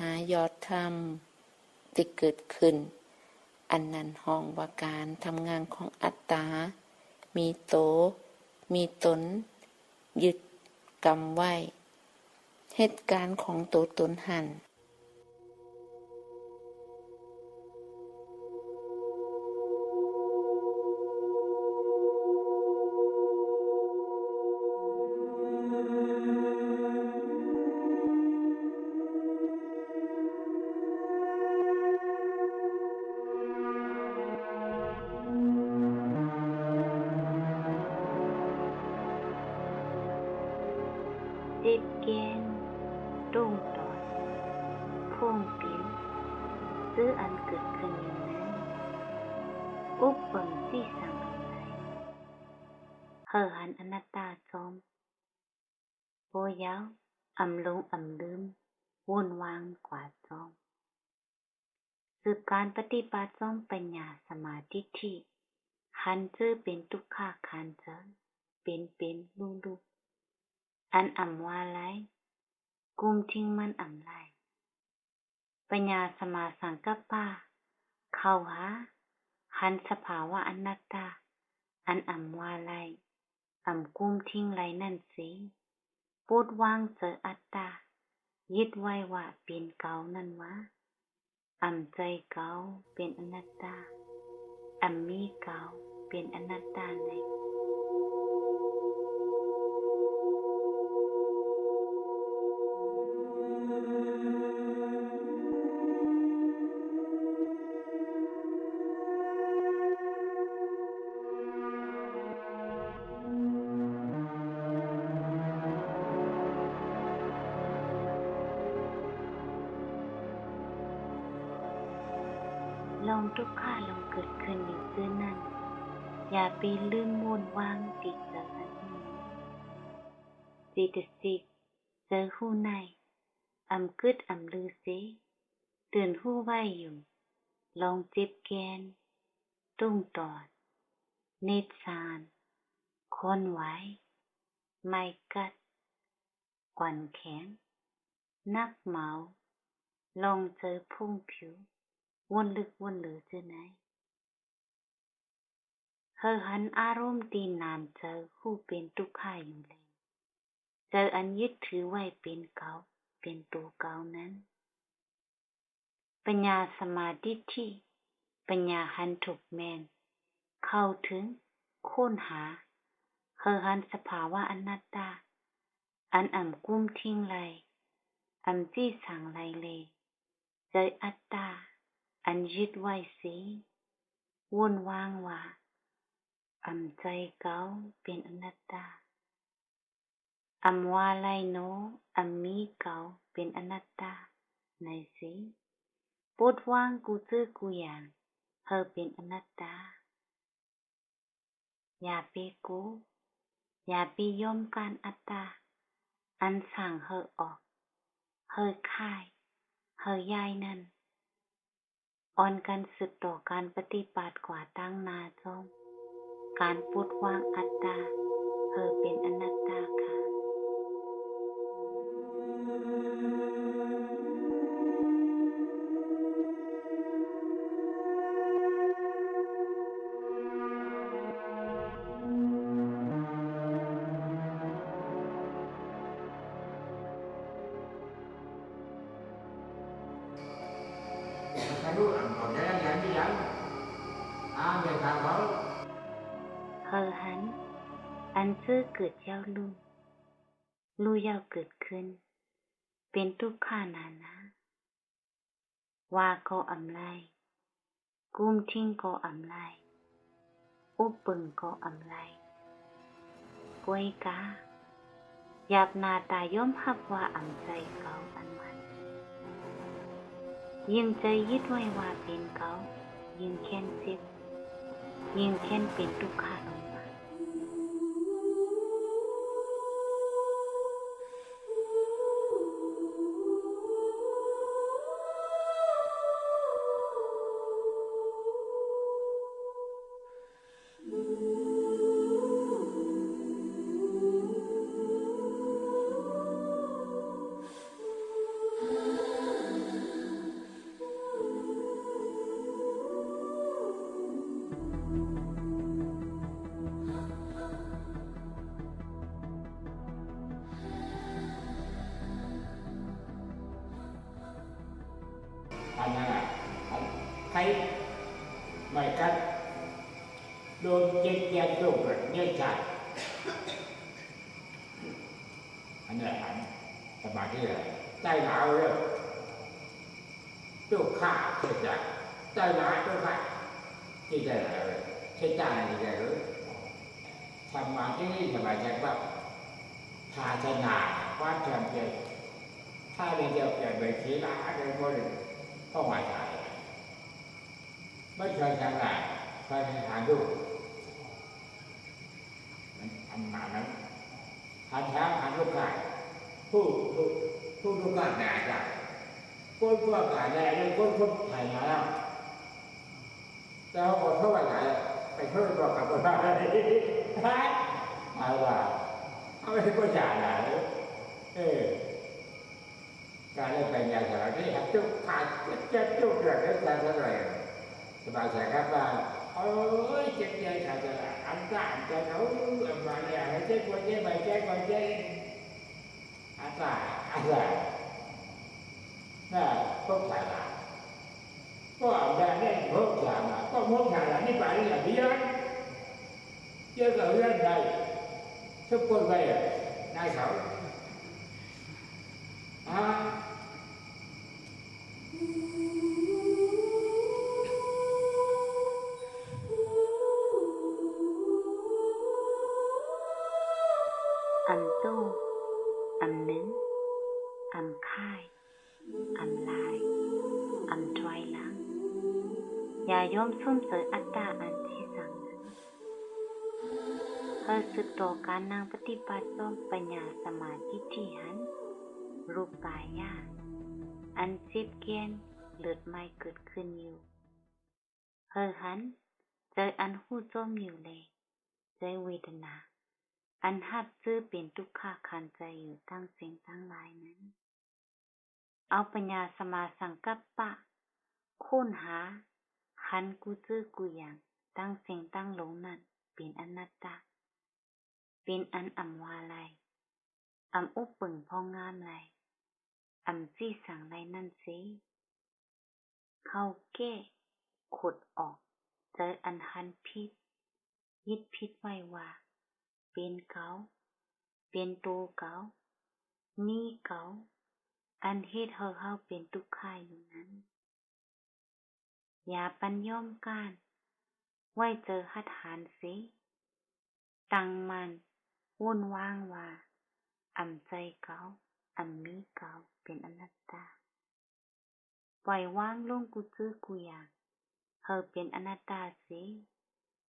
หายอดธรรมที่เกิดขึ้น อันนั้นห้องว่าการทำงานของอัตตา มีโต มีตน ยึดกรรมไว้ เหตุการณ์ของตัวตนหัน จิตเกณฑ์รุ่งตอนพงผิวซื้ออันเกิดขึ้นอย่างนั้นอุปเปิงที่สังไรเฮอหันอนัตตาจอมโบยาวอำลงอำลืมวุ่นวางกว่าจอมสืบการปฏิบัติจอมปัญญาสมาธิที่หันเจอเป็นทุกขาคันเจอเป็นเป็นลุงลุก อันอ่ำว่าไรกุมทิ้งมันอ่ำไรปัญญาสมาสังกัปปะเข้าหาหันสภาวะอนัตตา อันอ่ำว่าไรอ่ำกุมทิ้งไรนั่นสิปูดว่างเจออัตตา ยึดไว้ว่าเป็นเก่านั่นวะอ่ำใจเก่าเป็นอนัตตาอ่ำมีเก่าเป็นอนัตตาใน ทุกข้าลงเกิดขึ้นอยู่ซื่อนั่น อย่าไปลืมมูลวางติดเจออันนี้จิตสิกเจอหู้ในอำกึดอำลือสิเตือนหู้ไว้อยู่ ลองจิบแกน ตุ้งตอดนิดสานคนไว้ ไม่กัด กวันแข็ง นักเหมา ลองเจอพุ่งผิว วนลึกวนเหลือเจอไหนเฮอหันอารมณ์ตีนานเจอคู่เป็นทุกข่ายอยู่เลยเจออันยึดถือไว้เป็นเก่าเป็นตัวเกานั้น ปัญญาสมาธิที่ ปัญญาหันถูกแมน เข้าถึงค้นหาเฮอหันสภาวะอนัตตา อันอ่ำกุ้มทิ้งไรอ่ำจี้สั่งไรเลยใจอัตตา อันยึดไว้สิวนวางว่าอำใจเก่าเป็นอนัตตาอำว่าไรโนอำมีเก่าเป็นอนัตตาในสิปดวางกูซื้อกูอย่างเฮอเป็นอนัตตา อย่าไปกู อย่าไปยอมการอัตตา อันสั่งเฮอออกเฮอคายเฮอยายนั่น อ่อนกันสืบต่อการปฏิบัติกว่าตั้งนาจงการพุดวางอัตตาเธอเป็นอนัตตาค่ะ เย้าลูลูเย้าเกิดขึ้น เป็นทุกขานานะ ว่าก็อำไลกุ้มทิ้งก็อำไลอุบปึงก็อำไลกวยกาหยาบนาตาย่อมหับว่าอำใจเก่าอันมัน ยิ่งใจยึดไว้ว่าเป็นเก่ายิ่งแค้นเจ็บยิ่งแค้นเป็นทุกข์ลงมา อันนี้อันสมาธิเลยใจหนาวเลยลูกข้าเสียใจใจหนาวลูกข้าที่ใจหนาวเลยใช่ใจที่ใจรู้สมาธิสบายใจแบบภาชนะวัดแห่งใจถ้าเรียนเดียวกันไปทีละเดินคนเข้ามาใจไม่เคยทำงานเคยหาดูมันทำมานั้น หันช้างหันลูกก่ผู้ผู้ผู้ลูกไก่แดดอะก้นพวกไก่แดดเลยก้นพวกไข่มาแล้วแต่ว่าหมดเท่าไหร่ไปเพิ่มตัวกับตัวบ้านเอาล่ะเอาไปก็จ่ายละเออการเล่นเป็นอย่างไรนี่หัดจุกขาดเจ็บจุกเดือดเดือดเท่าไรสบายใจครับว่า โอ้ยเจ็บใจขาดจะอันตรายจะเขามาเนี่ยให้เจ็บคนเจ็บไปเจ็บคนเจ็บอันตราย ย่ายอมสุ่มเสยอัตตาอันที่สังเพื่อสึกต่อการนางปฏิบัติร่วมปัญญาสมาธิที่หัน รูปกายยาอันจิบเกียนเลือดไม่เกิดขึ้นอยู่เฮอหันเจออันหู้จมอยู่เลยใจเวทนา อันหับซื้อเป็นทุกขาคันใจอยู่ทั้งสิ่งทั้งหลายนั้น เอาปัญญาสมาสังกัปปะ ค้นหา หันกูจื้อกูอย่าง ตั้งเสิ่งตั้งหลงนั้นเป็นอนัตตา เป็นอันอำวาไลอำอุปปึงพองงามไลอำจี้สั่งไลนั่นสิเข้าแก้ขุดออกใจออันหันพิษยึดพิษไว้ว่า เป็นเกาเป็นตัวเกามีเกาอันเฮ็ดเฮาเฮาเป็นทุกข์ข่ายอยู่นั้น อย่าปัญย่อมการไว้เจอหัดหานสิตั้งมันวุ่นว่างว่าอำใจเกาอำมีเกาเป็นอนัตตา ปล่อยว่างลงกูจื้อกูอย่างเฮาเป็นอนัตตาสิ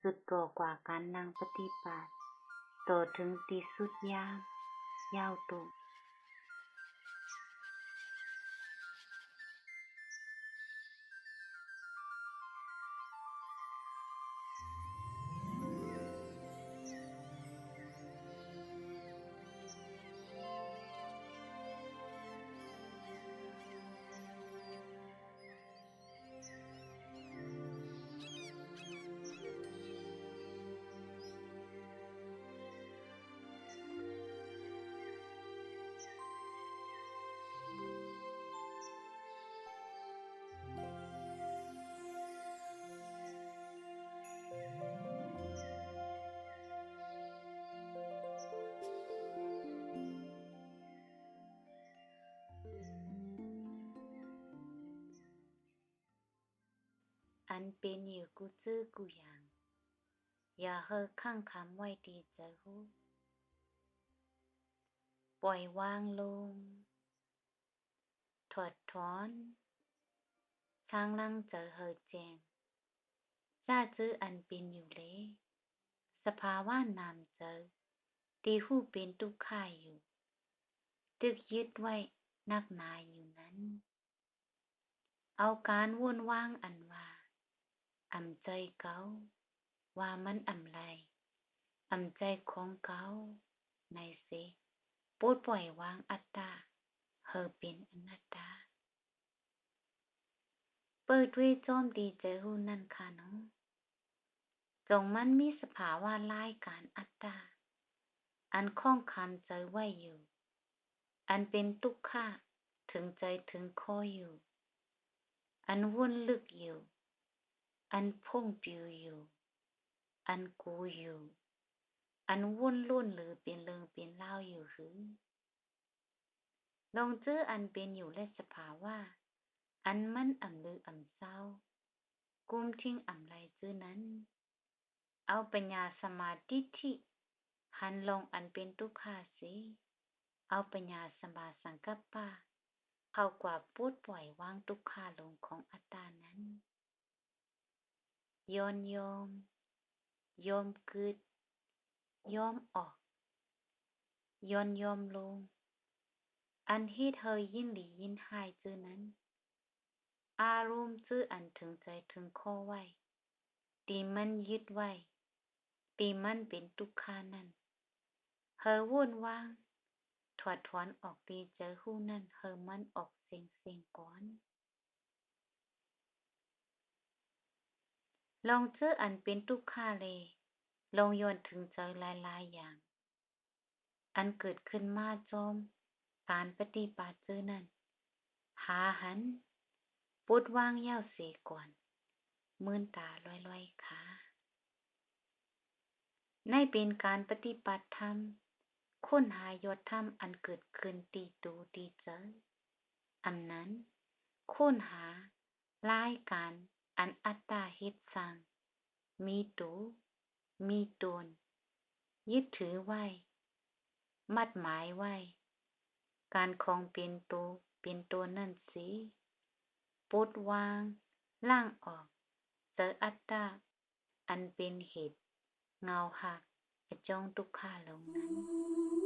สุดตัวกว่าการนั่งปฏิบัติต่อถึงที่สุดยามยาวตั อันเป็นอยู่กูจื้อกูอย่างอย่าเฮอข้างคำไว้ดีจอหูปล่อยวางลงถอดถอนทางลังเจอเฮอแจงจ้าจื้ออันเป็นอยู่เลย สภาวะนามเจอตีหูเป็นทุกข่ายอยู่ ตึกยึดไว้นักนายอยู่นั้น เอาการวุ่นว่างอันว่า อำใจเกาว่ามันอำไรอำใจของเกาในสิปลดปล่อยวางอัตตาเฮอเป็นอนัตตา เปิดด้วยจอมดีใจหูนั่นค่ะเนาะจงมันมีสภาวะลายการอัตตา อันข้องคันใจไว้อยู่ อันเป็นทุกข์ค่ะถึงใจถึงคออยู่ อันวุ่นลึกอยู่ อันพุ่งปิวอยู่ อันกูอยู่ อันวุ่นลุ่นหรือเป็นเริงเป็นเล่าอยู่หรือลองเจออันเป็นอยู่และสภาว่าอันมันอ่ำลืออ่ำเศร้า กุมทิ้งอ่ำไรจื้อนั้น เอาปัญญาสมาธิที่หันลงอันเป็นทุกขาสิเอาปัญญาสมาสังกัปปะเข้ากว่าพูดปล่อยวางทุกขาลงของอัตตานั้น ยอนยอมยอมกึดยอมออกยอนยอมลง อันเฮ็ดเฮยยินหลียินหายจื้อนั้น อารมณ์จื้ออันถึงใจถึงข้อไว้ตีมันยึดไว้ตีมันเป็นทุกขานั้นเฮอวุ่นวางถอดถอนออกตีเจอหู้นั้นเฮอมันออกเสียงเสียงก่อน ลองเจออันเป็นทุกขาเลยลองย้อนถึงใจหลายๆอย่าง อันเกิดขึ้นมาจอม การปฏิบัติเจอนั้นหาหันปุดวางเย้าเสียก่อนมื่นตาลอยๆค่ะในเป็นการปฏิบัติธรรมค้นหายศธรรมอันเกิดขึ้นตีตูตีเจออันนั้นค้นหารายการ อันอัตตาเฮ็ดสร้างมีตูมีตน ยึดถือไว้ มัดหมายไว้ การคองเป็นตัวเป็นตัวนั่นสิปลดวาง ล่างออกเจออัตตา อันเป็นเหตุ เงาหักกระจองทุกขาลงนั้น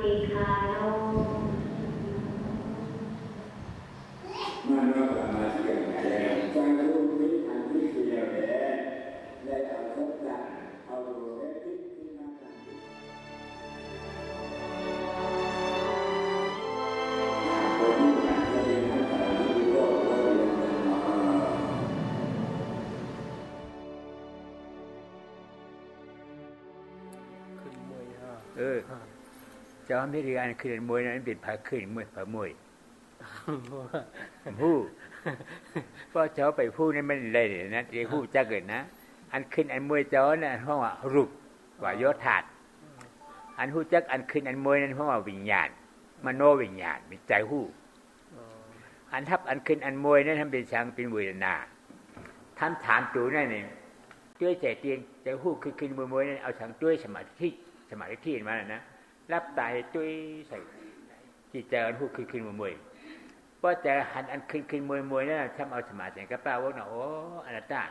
ตีคำตีคาโนมันก็สามารถที่จะแก้การรู้ที่อันที่เสียแพ้และเอาสักอย่างเอาและคิดที่น่าจะคนที่อยากจะเรียนภาษาที่ก็ก็เรียนมาขึ้นมวยฮะเออ จอมที่เรียนขึ้นมวยนั้นเป็นผาขึ้นมวยผามวยผู้เพราะเจ้าไปผู้นี่มันเลยนะเรียกผู้จักเกิดนะ อันขึ้นอันมวยเจ้าน่ะห้องว่ารูปว่าโยธาตอันหู้จักอันขึ้นอันมวยนั้นห้องว่าวิญญาณมโนวิญญาณเป็นใจหู้อันทับอันขึ้นอันมวยนั่นทำเป็นช้างเป็นเวทนาท่านถามตัวนั่นเองด้วยใจเตียนใจหู้คือขึ้นมวยมวยนั่นเอาทางด้วยสมาธิสมาธิมาน่ะนะ รับตายด้ยใส่จิตใจอันหู้คือขึ้นมวยมวยเพราะแต่หันอันขึ้นขึ้นมวยมวยนั่นทำเอาสมาธิกับป้าว่าเนาะโอ้อนัตตา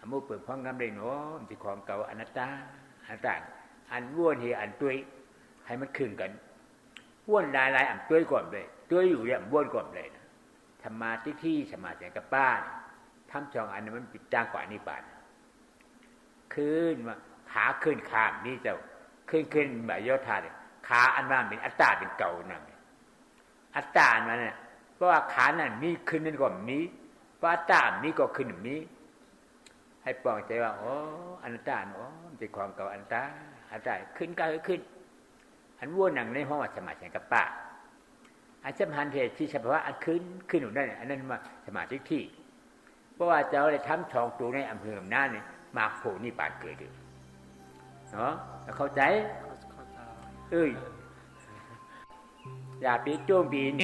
อมุเปิดพ้องกำเลยเนาะมันสิของเก่าอนัตตาอนัตตาอันว้วนเฮียอันด้ยให้มันขึ้นกันว้วนลายลายอันด้ยก่อนเลยด้ยอยู่เนี่ยว้วนก่อนเลยธรรมาที่ที่สมาธิกับป้าทำจองอันนั้นมันปิดจ้างกว่านิพพานขึ้นมาขาขึ้นขามนี่เจ้า ขึ้นขึ้นแบบยอดธาตุขาอันว่าเป็นอัตตาเป็นเก่านั่นอัตตาอันนั้นเนี่ยเพราะว่าขานั่นมีขึ้นนั่นก็มีเพราะอัตตามีก็ขึ้นมี ให้ปลองใจว่าโอ้อนัตตาโอ้มันเป็นความเก่าอัตตาอัตตาขึ้นก็ขึ้น อันวัวหนังในห้องสมาธิกับป้าอันสำคัญเหตุที่เฉพาะอันขึ้นขึ้นอยู่นั่นอันนั้นมาสมาธิที่ เพราะว่าเจ้าได้ทำทองตัวในอำเภออำนาจเนี่ยมาโผล่นี่ปานเกิดอยู่ เนาะแล้วเข้าใจเข้าเข้าตาเอ้ยอย่าปีโจมปี